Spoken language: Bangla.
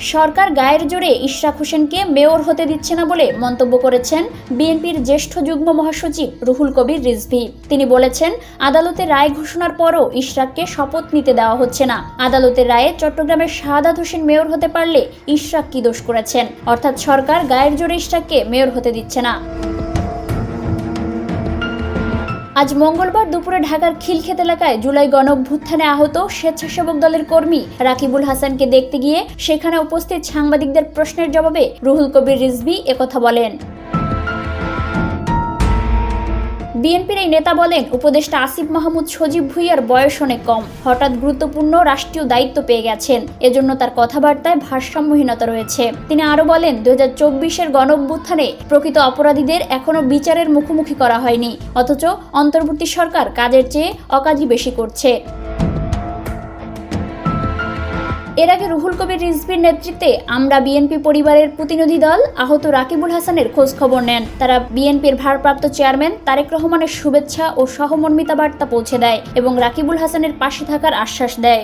সরকার গায়ের জোরে ইশরাক হোসেনকে মেয়র হতে দিচ্ছে না বলে মন্তব্য করেছেন বিএনপির জ্যেষ্ঠ যুগ্ম মহাসচিব রুহুল কবির রিজভি। তিনি বলেছেন, আদালতের রায় ঘোষণার পরও ইশরাককে শপথ নিতে দেওয়া হচ্ছে না। আদালতের রায়ে চট্টগ্রামের শাহাদাত হোসেন মেয়র হতে পারলে ইশরাক কি দোষ করেছেন? অর্থাৎ সরকার গায়ের জোরে ইশরাককে মেয়র হতে দিচ্ছে না। আজ মঙ্গলবার দুপুরে ঢাকার খিলক্ষেত এলাকায় জুলাই গণঅভ্যুত্থানে আহত স্বেচ্ছাসেবক দলের কর্মী রাকিবুল হাসানকে দেখতে গিয়ে সেখানে উপস্থিত সাংবাদিকদের প্রশ্নের জবাবে রুহুল কবির রিজভী একথা বলেন। বিএনপির এই নেতা বলেন, উপদেষ্টা আসিফ মাহমুদ সজীব ভুইয়ার বয়স অনেক কম। হঠাৎ গুরুত্বপূর্ণ রাষ্ট্রীয় দায়িত্ব পেয়ে গেছেন। এজন্য তার কথাবার্তায় ভারসাম্যহীনতা রয়েছে। তিনি আরও বলেন দু হাজার চব্বিশের গণঅভ্যুত্থানে প্রকৃত অপরাধীদের এখনও বিচারের মুখোমুখি করা হয়নি। অথচ অন্তর্বর্তী সরকার কাজের চেয়ে অকাজই বেশি করছে। এর আগে রুহুল কবির রিজভির নেতৃত্বে আমরা বিএনপি পরিবারের প্রতিনিধি দল আহত রাকিবুল হাসানের খোঁজ খবর নেন। তারা বিএনপির ভারপ্রাপ্ত চেয়ারম্যান তারেক রহমানের শুভেচ্ছা ও সহমর্মিতা বার্তা পৌঁছে দেয় এবং রাকিবুল হাসানের পাশে থাকার আশ্বাস দেয়।